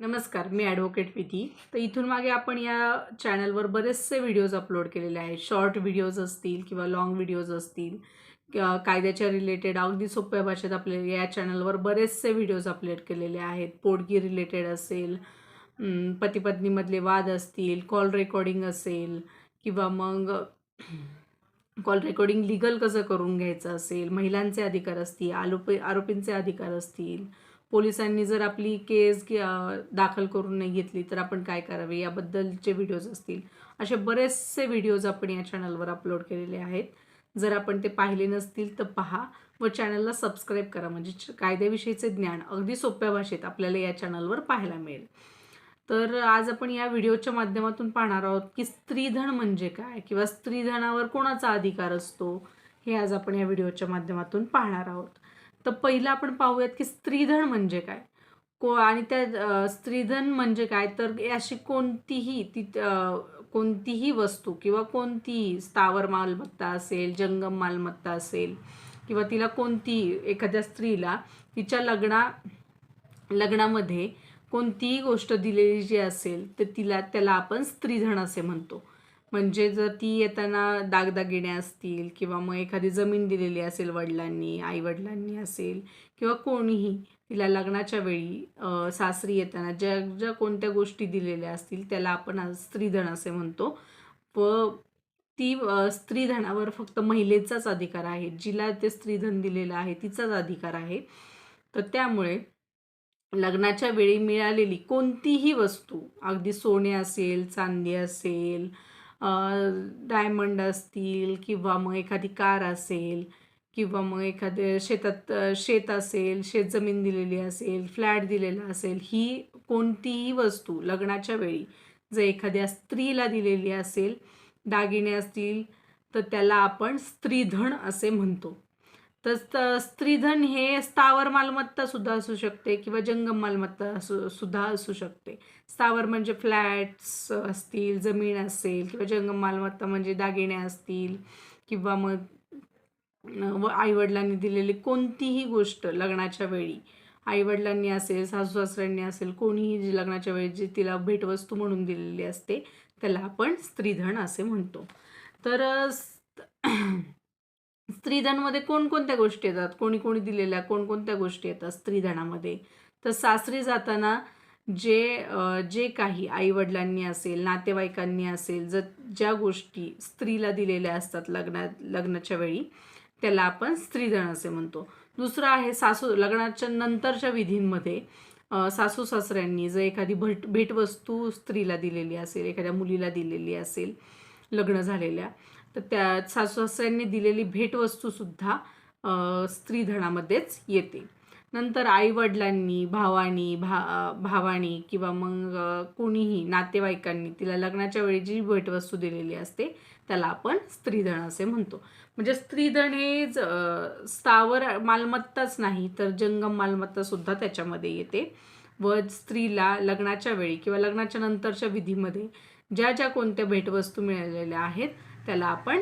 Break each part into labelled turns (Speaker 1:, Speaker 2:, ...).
Speaker 1: नमस्कार मी ॲडव्होकेट विधी तर इथून मागे आपण या चॅनलवर बरेचसे व्हिडिओज अपलोड केलेले आहेत. शॉर्ट व्हिडिओज असतील किंवा लाँग व्हिडिओज असतील किंवा कायद्याच्या रिलेटेड अगदी सोप्या भाषेत आपले या चॅनलवर बरेचसे व्हिडिओज अपलोड केलेले आहेत. पोडगी रिलेटेड असेल पतीपत्नीमधले वाद असतील कॉल रेकॉर्डिंग असेल किंवा मग कॉल रेकॉर्डिंग लिगल कसं करून घ्यायचं असेल महिलांचे अधिकार असतील आरोपी आरोपींचे अधिकार असतील पोलिसांनी जर आपली केस दाखल करून नाही घेतली तर आपण काय करावे? याबद्दलचे व्हिडिओज असतील. असे बरेचसे व्हिडिओज आपण या चॅनलवर अपलोड केलेले आहेत. जर आपण ते पाहिले नसतील तर पहा. व चॅनलला सबस्क्राईब करा. म्हणजे कायद्याविषयीचे ज्ञान अगदी सोप्या भाषेत आपल्याला या चॅनलवर पाहायला मिळेल. तर आज आपण या व्हिडिओच्या माध्यमातून पाहणार आहोत की स्त्रीधन म्हणजे काय? किंवा स्त्रीधनावर कोणाचा अधिकार असतो? हे आज आपण या व्हिडिओच्या माध्यमातून पाहणार आहोत. तर पहिलं आपण पाहूयात की स्त्रीधन म्हणजे काय? को आणि त्या स्त्रीधन म्हणजे काय? तर अशी कोणतीही ती कोणतीही वस्तू किंवा कोणतीही स्थावर मालमत्ता असेल जंगम मालमत्ता असेल किंवा तिला कोणती एखाद्या स्त्रीला तिच्या लग्ना लग्नामध्ये कोणतीही गोष्ट दिलेली जी असेल तर तिला त्याला आपण स्त्रीधन असे म्हणतो. म्हणजे जर ती येताना दागदागिने असतील किंवा मग एखादी जमीन दिलेली असेल वडिलांनी आईवडिलांनी असेल किंवा कोणीही तिला लग्नाच्या वेळी सासरी येताना ज्या ज्या कोणत्या गोष्टी दिलेल्या असतील त्याला आपण स्त्रीधन असे म्हणतो. व ती स्त्रीधनावर फक्त महिलेचाच अधिकार आहे. जिला ते स्त्रीधन दिलेलं आहे तिचाच अधिकार आहे. तर त्यामुळे लग्नाच्या वेळी मिळालेली कोणतीही वस्तू अगदी सोने असेल चांदी असेल डायमंड असतील किंवा मग एखादी कार असेल किंवा मग एखादे शेतात शेत असेल शेतजमीन दिलेली असेल फ्लॅट दिलेला असेल ही कोणतीही वस्तू लग्नाच्या वेळी जर एखाद्या स्त्रीला दिलेली असेल दागिने असतील तर त्याला आपण स्त्रीधन असे म्हणतो. तर स्त- स्त्रीधन हे स्थावर मालमत्ता सुद्धा असू शकते किंवा जंगम मालमत्ता असू सुद्धा असू शकते. स्थावर म्हणजे फ्लॅट्स असतील जमीन असेल किंवा जंगम मालमत्ता म्हणजे दागिने असतील किंवा मग व आईवडिलांनी दिलेली कोणतीही गोष्ट लग्नाच्या वेळी. आईवडिलांनी असेल सासू सासऱ्यांनी असेल कोणीही जी लग्नाच्या वेळी जी तिला भेटवस्तू म्हणून दिलेली असते त्याला आपण स्त्रीधन असे म्हणतो. तर स्त्रीधनमध्ये कोणकोणत्या गोष्टी येतात? कोणी कोणी दिलेल्या कोणकोणत्या गोष्टी येतात स्त्रीधनामध्ये? तर सासरी जाताना जे जे काही आईवडिलांनी असेल नातेवाईकांनी असेल जर ज्या गोष्टी स्त्रीला दिलेल्या असतात लग्ना लग्नाच्या वेळी त्याला आपण स्त्रीधन असे म्हणतो. दुसरं आहे सासू लग्नाच्या नंतरच्या विधींमध्ये सासू सासऱ्यांनी जर एखादी भेट भेटवस्तू स्त्रीला दिलेली असेल एखाद्या मुलीला दिलेली असेल लग्न झालेल्या तर त्या सासू दिलेली भेटवस्तूसुद्धा स्त्रीधनामध्येच येते. नंतर आईवडिलांनी भावानी भा भावानी किंवा मग कोणीही नातेवाईकांनी तिला लग्नाच्या वेळी जी भेटवस्तू दिलेली असते त्याला आपण स्त्रीधन असे म्हणतो. म्हणजे स्त्रीधन हे ज- स्थावर मालमत्ताच नाही तर जंगम मालमत्तासुद्धा त्याच्यामध्ये येते. व स्त्रीला लग्नाच्या वेळी किंवा लग्नाच्या नंतरच्या विधीमध्ये ज्या ज्या कोणत्या भेटवस्तू मिळालेल्या आहेत त्याला आपण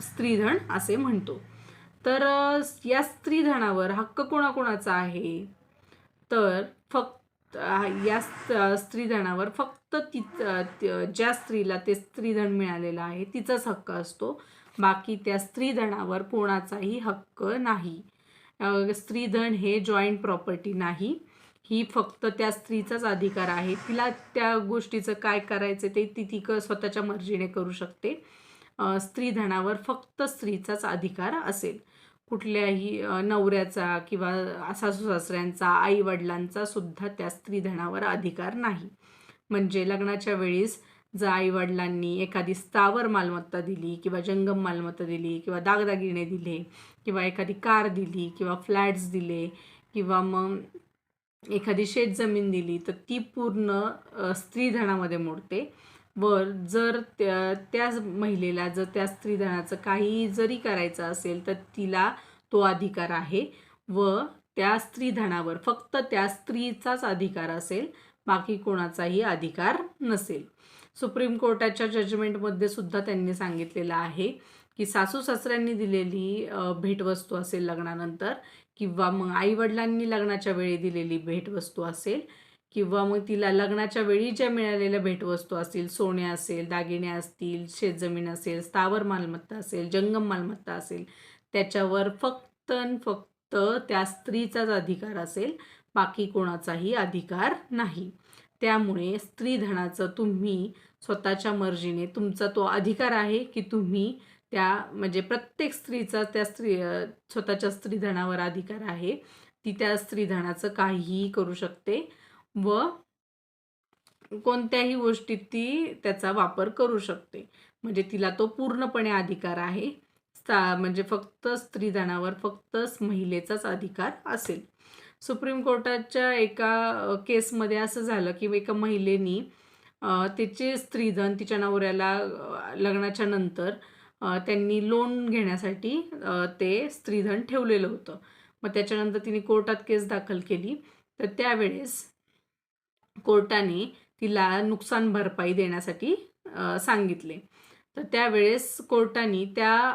Speaker 1: स्त्रीधन असे म्हणतो. तर या स्त्रीधनावर हक्क कोणाकोणाचा आहे? तर फक्त या स्त्रीधनावर फक्त ती ज्या स्त्रीला ते स्त्रीधन मिळालेलं आहे तिचाच हक्क असतो. बाकी त्या स्त्रीधनावर कोणाचाही हक्क नाही. स्त्रीधन हे जॉईंट प्रॉपर्टी नाही. ही फक्त त्या स्त्रीचाच अधिकार आहे. तिला त्या गोष्टीचं काय करायचं ते ती ती क स्वतःच्या मर्जीने करू शकते. स्त्रीधनावर फक्त स्त्रीचाच अधिकार असेल. कुठल्याही नवऱ्याचा किंवा सासू सासऱ्यांचा आई वडिलांचा सुद्धा त्या स्त्रीधनावर अधिकार नाही. म्हणजे लग्नाच्या वेळेस जर आई वडिलांनी एखादी स्थावर मालमत्ता दिली किंवा जंगम मालमत्ता दिली किंवा दागदागिने दिले किंवा एखादी कार दिली किंवा फ्लॅट्स दिले किंवा मग एखादी शेतजमीन दिली तर ती पूर्ण स्त्रीधनामध्ये मोडते. व जर त्या त्याच महिलेला जर त्या स्त्रीधनाचं काही जरी करायचं असेल तर तिला तो अधिकार आहे व त्या स्त्रीधनावर फक्त त्या स्त्रीचाच अधिकार असेल बाकी कोणाचाही अधिकार नसेल. सुप्रीम कोर्टाच्या जजमेंटमध्ये सुद्धा त्यांनी सांगितलेलं आहे की सासू सासऱ्यांनी दिलेली भेटवस्तू असेल लग्नानंतर किंवा मग आईवडिलांनी लग्नाच्या वेळी दिलेली भेटवस्तू असेल किंवा मग तिला लग्नाच्या वेळी ज्या मिळालेल्या भेटवस्तू असतील सोने असेल दागिने असतील शेतजमीन असेल स्थावर मालमत्ता असेल जंगम मालमत्ता असेल त्याच्यावर फक्त फक्त त्या स्त्रीचाच अधिकार असेल बाकी कोणाचाही अधिकार नाही. त्यामुळे स्त्रीधनाचं तुम्ही स्वतःच्या मर्जीने तुमचा तो अधिकार आहे की तुम्ही त्या म्हणजे प्रत्येक स्त्रीचा त्या स्त्री स्वतःच्या स्त्रीधनावर अधिकार आहे. ती त्या स्त्रीधनाचं काहीही करू शकते व कोणत्याही गोष्टीत ती त्याचा वापर करू शकते. म्हणजे तिला तो पूर्णपणे अधिकार आहे. स्था म्हणजे फक्त स्त्रीधनावर फक्तच महिलेचाच अधिकार असेल. सुप्रीम कोर्टाच्या एका केसमध्ये असं झालं की एका महिलेनी तिचे स्त्रीधन तिच्या नवऱ्याला लग्नाच्या नंतर त्यांनी लोन घेण्यासाठी ते स्त्रीधन ठेवलेलं होतं. मग त्याच्यानंतर तिने कोर्टात केस दाखल केली. तर त्यावेळेस कोर्टाने तिला नुकसान भरपाई देण्यासाठी सांगितले. तर त्यावेळेस कोर्टाने त्या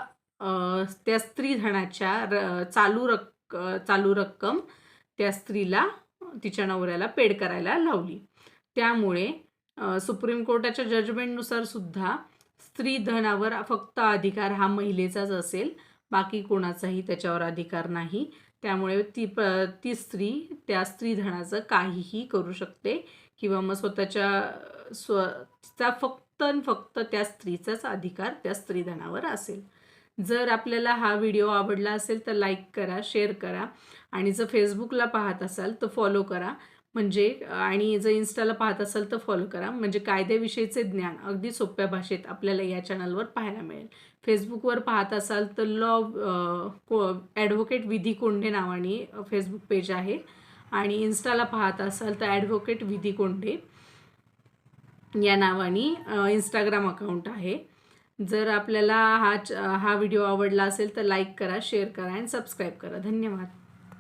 Speaker 1: त्या स्त्रीधनाच्या र चालू रक्क चालू रक्कम त्या स्त्रीला तिच्या नवऱ्याला पेड करायला लावली. त्यामुळे सुप्रीम कोर्टाच्या जजमेंटनुसार सुद्धा स्त्रीधनावर फक्त अधिकार हा महिलेचाच असेल बाकी कोणाचाही त्याच्यावर अधिकार नाही. त्यामुळे ती प ती स्त्री त्या स्त्रीधनाचं काहीही करू शकते किंवा मग स्वतःच्या स्व तिचा फक्त आणि फक्त त्या स्त्रीचाच अधिकार त्या स्त्रीधनावर असेल. जर आपल्याला हा व्हिडिओ आवडला असेल तर लाईक करा शेअर करा आणि जर फेसबुकला पाहत असाल तर फॉलो करा. म्हणजे आणि जर इन्स्टाला पाहत असाल तर फॉलो करा. म्हणजे कायद्याविषयीचे ज्ञान अगदी सोप्या भाषेत आपल्याला या चॅनलवर पाहायला मिळेल. फेसबुकवर पाहत असाल तर लॉ को ॲडव्होकेट विधी कोंडे नावाने फेसबुक पेज आहे. आणि इन्स्टाला पाहत असाल तर ॲडव्होकेट विधी कोंडे या नावाने इंस्टाग्राम अकाउंट आहे. जर आपल्याला हा हा व्हिडिओ आवडला असेल तर लाईक करा शेअर करा आणि सबस्क्राईब करा. धन्यवाद.